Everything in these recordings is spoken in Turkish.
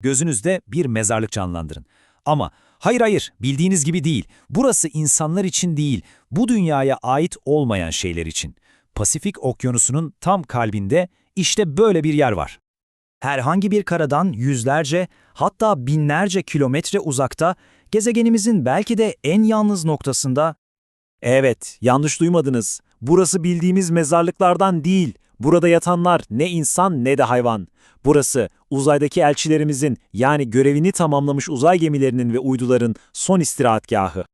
Gözünüzde bir mezarlık canlandırın. Ama hayır hayır bildiğiniz gibi değil. Burası insanlar için değil, bu dünyaya ait olmayan şeyler için. Pasifik Okyanusu'nun tam kalbinde işte böyle bir yer var. Herhangi bir karadan yüzlerce hatta binlerce kilometre uzakta gezegenimizin belki de en yalnız noktasında Evet, yanlış duymadınız. Burası bildiğimiz mezarlıklardan değil. Burada yatanlar ne insan ne de hayvan. Burası uzaydaki elçilerimizin yani görevini tamamlamış uzay gemilerinin ve uyduların son istirahatgahı.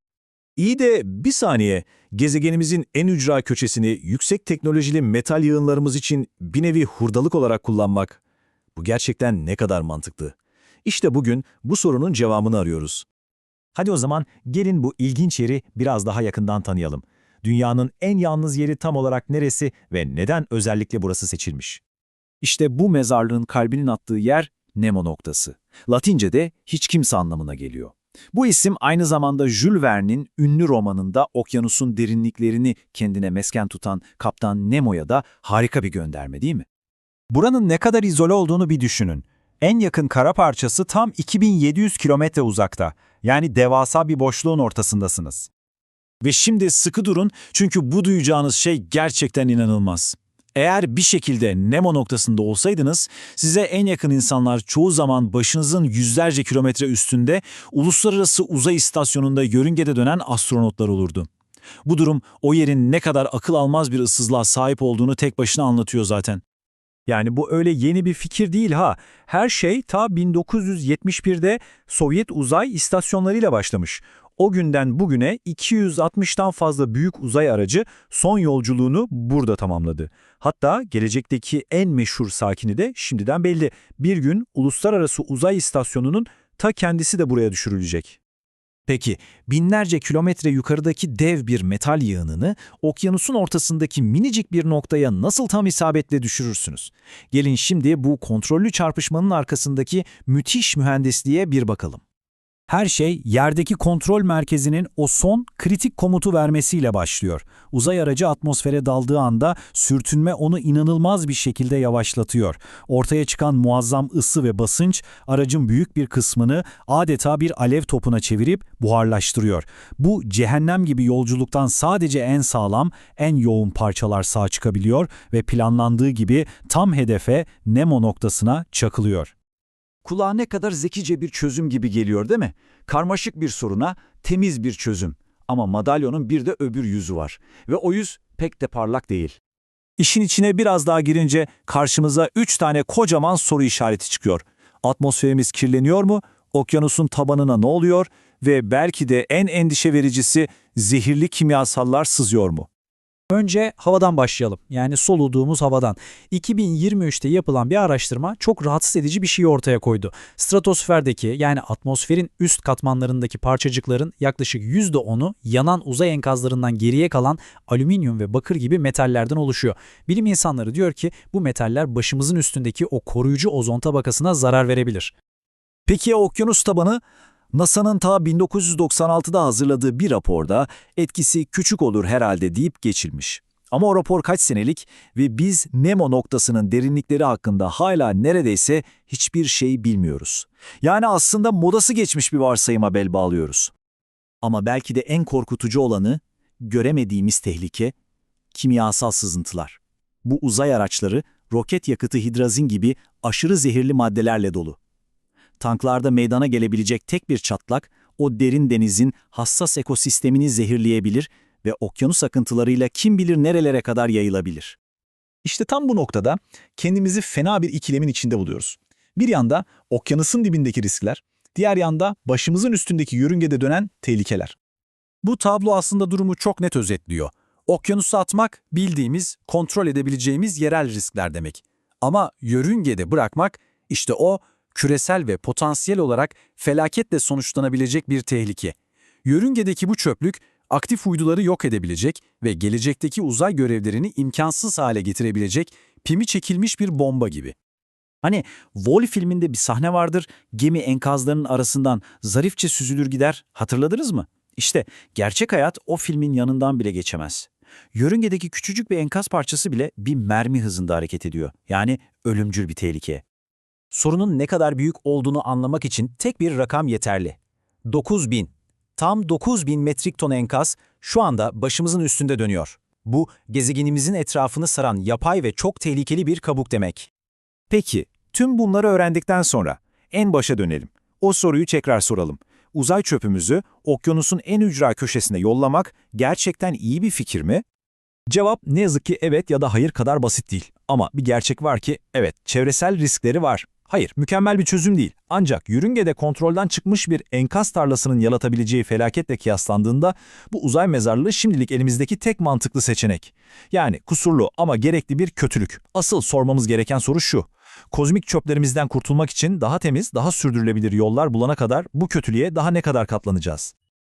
İyi de bir saniye, gezegenimizin en ücra köşesini yüksek teknolojili metal yığınlarımız için bir nevi hurdalık olarak kullanmak. Bu gerçekten ne kadar mantıklı? İşte bugün bu sorunun cevabını arıyoruz. Hadi o zaman gelin bu ilginç yeri biraz daha yakından tanıyalım. Dünyanın en yalnız yeri tam olarak neresi ve neden özellikle burası seçilmiş? İşte bu mezarlığın kalbinin attığı yer Nemo noktası. Latince'de hiç kimse anlamına geliyor. Bu isim aynı zamanda Jules Verne'in ünlü romanında okyanusun derinliklerini kendine mesken tutan Kaptan Nemo'ya da harika bir gönderme değil mi? Buranın ne kadar izole olduğunu bir düşünün. En yakın kara parçası tam 2700 kilometre uzakta. Yani devasa bir boşluğun ortasındasınız. Ve şimdi sıkı durun çünkü bu duyacağınız şey gerçekten inanılmaz. Eğer bir şekilde Nemo noktasında olsaydınız, size en yakın insanlar çoğu zaman başınızın yüzlerce kilometre üstünde uluslararası uzay istasyonunda yörüngede dönen astronotlar olurdu. Bu durum o yerin ne kadar akıl almaz bir ıssızlığa sahip olduğunu tek başına anlatıyor zaten. Yani bu öyle yeni bir fikir değil ha. Her şey ta 1971'de Sovyet uzay istasyonlarıyla başlamış. O günden bugüne 260'tan fazla büyük uzay aracı son yolculuğunu burada tamamladı. Hatta gelecekteki en meşhur sakini de şimdiden belli. Bir gün Uluslararası Uzay İstasyonu'nun ta kendisi de buraya düşürülecek. Peki binlerce kilometre yukarıdaki dev bir metal yığınını okyanusun ortasındaki minicik bir noktaya nasıl tam isabetle düşürürsünüz? Gelin şimdi bu kontrollü çarpışmanın arkasındaki müthiş mühendisliğe bir bakalım. Her şey yerdeki kontrol merkezinin o son kritik komutu vermesiyle başlıyor. Uzay aracı atmosfere daldığı anda sürtünme onu inanılmaz bir şekilde yavaşlatıyor. Ortaya çıkan muazzam ısı ve basınç aracın büyük bir kısmını adeta bir alev topuna çevirip buharlaştırıyor. Bu cehennem gibi yolculuktan sadece en sağlam, en yoğun parçalar sağ çıkabiliyor ve planlandığı gibi tam hedefe Nemo noktasına çakılıyor. Kulağa ne kadar zekice bir çözüm gibi geliyor değil mi? Karmaşık bir soruna temiz bir çözüm. Ama madalyonun bir de öbür yüzü var. Ve o yüz pek de parlak değil. İşin içine biraz daha girince karşımıza üç tane kocaman soru işareti çıkıyor. Atmosferimiz kirleniyor mu? Okyanusun tabanına ne oluyor? Ve belki de en endişe vericisi zehirli kimyasallar sızıyor mu? Önce havadan başlayalım. Yani soluduğumuz havadan. 2023'te yapılan bir araştırma çok rahatsız edici bir şey ortaya koydu. Stratosferdeki yani atmosferin üst katmanlarındaki parçacıkların yaklaşık %10'u yanan uzay enkazlarından geriye kalan alüminyum ve bakır gibi metallerden oluşuyor. Bilim insanları diyor ki bu metaller başımızın üstündeki o koruyucu ozon tabakasına zarar verebilir. Peki ya okyanus tabanı? NASA'nın ta 1996'da hazırladığı bir raporda etkisi küçük olur herhalde deyip geçilmiş. Ama o rapor kaç senelik ve biz Nemo noktasının derinlikleri hakkında hala neredeyse hiçbir şey bilmiyoruz. Yani aslında modası geçmiş bir varsayıma bel bağlıyoruz. Ama belki de en korkutucu olanı, göremediğimiz tehlike, kimyasal sızıntılar. Bu uzay araçları roket yakıtı hidrazin gibi aşırı zehirli maddelerle dolu. Tanklarda meydana gelebilecek tek bir çatlak, o derin denizin hassas ekosistemini zehirleyebilir ve okyanus akıntılarıyla kim bilir nerelere kadar yayılabilir. İşte tam bu noktada kendimizi fena bir ikilemin içinde buluyoruz. Bir yanda okyanusun dibindeki riskler, diğer yanda başımızın üstündeki yörüngede dönen tehlikeler. Bu tablo aslında durumu çok net özetliyor. Okyanusu atmak bildiğimiz, kontrol edebileceğimiz yerel riskler demek. Ama yörüngede bırakmak işte o küresel ve potansiyel olarak felaketle sonuçlanabilecek bir tehlike. Yörüngedeki bu çöplük aktif uyduları yok edebilecek ve gelecekteki uzay görevlerini imkansız hale getirebilecek pimi çekilmiş bir bomba gibi. Hani Wall filminde bir sahne vardır, gemi enkazlarının arasından zarifçe süzülür gider, hatırladınız mı? İşte gerçek hayat o filmin yanından bile geçemez. Yörüngedeki küçücük bir enkaz parçası bile bir mermi hızında hareket ediyor. Yani ölümcül bir tehlike. Sorunun ne kadar büyük olduğunu anlamak için tek bir rakam yeterli. 9000. Tam 9000 metrik ton enkaz şu anda başımızın üstünde dönüyor. Bu, gezegenimizin etrafını saran yapay ve çok tehlikeli bir kabuk demek. Peki, tüm bunları öğrendikten sonra en başa dönelim. O soruyu tekrar soralım. Uzay çöpümüzü okyanusun en ücra köşesine yollamak gerçekten iyi bir fikir mi? Cevap ne yazık ki evet ya da hayır kadar basit değil. Ama bir gerçek var ki evet çevresel riskleri var. Hayır, mükemmel bir çözüm değil. Ancak yörüngede kontrolden çıkmış bir enkaz tarlasının yaratabileceği felaketle kıyaslandığında bu uzay mezarlığı şimdilik elimizdeki tek mantıklı seçenek. Yani kusurlu ama gerekli bir kötülük. Asıl sormamız gereken soru şu. Kozmik çöplerimizden kurtulmak için daha temiz, daha sürdürülebilir yollar bulana kadar bu kötülüğe daha ne kadar katlanacağız?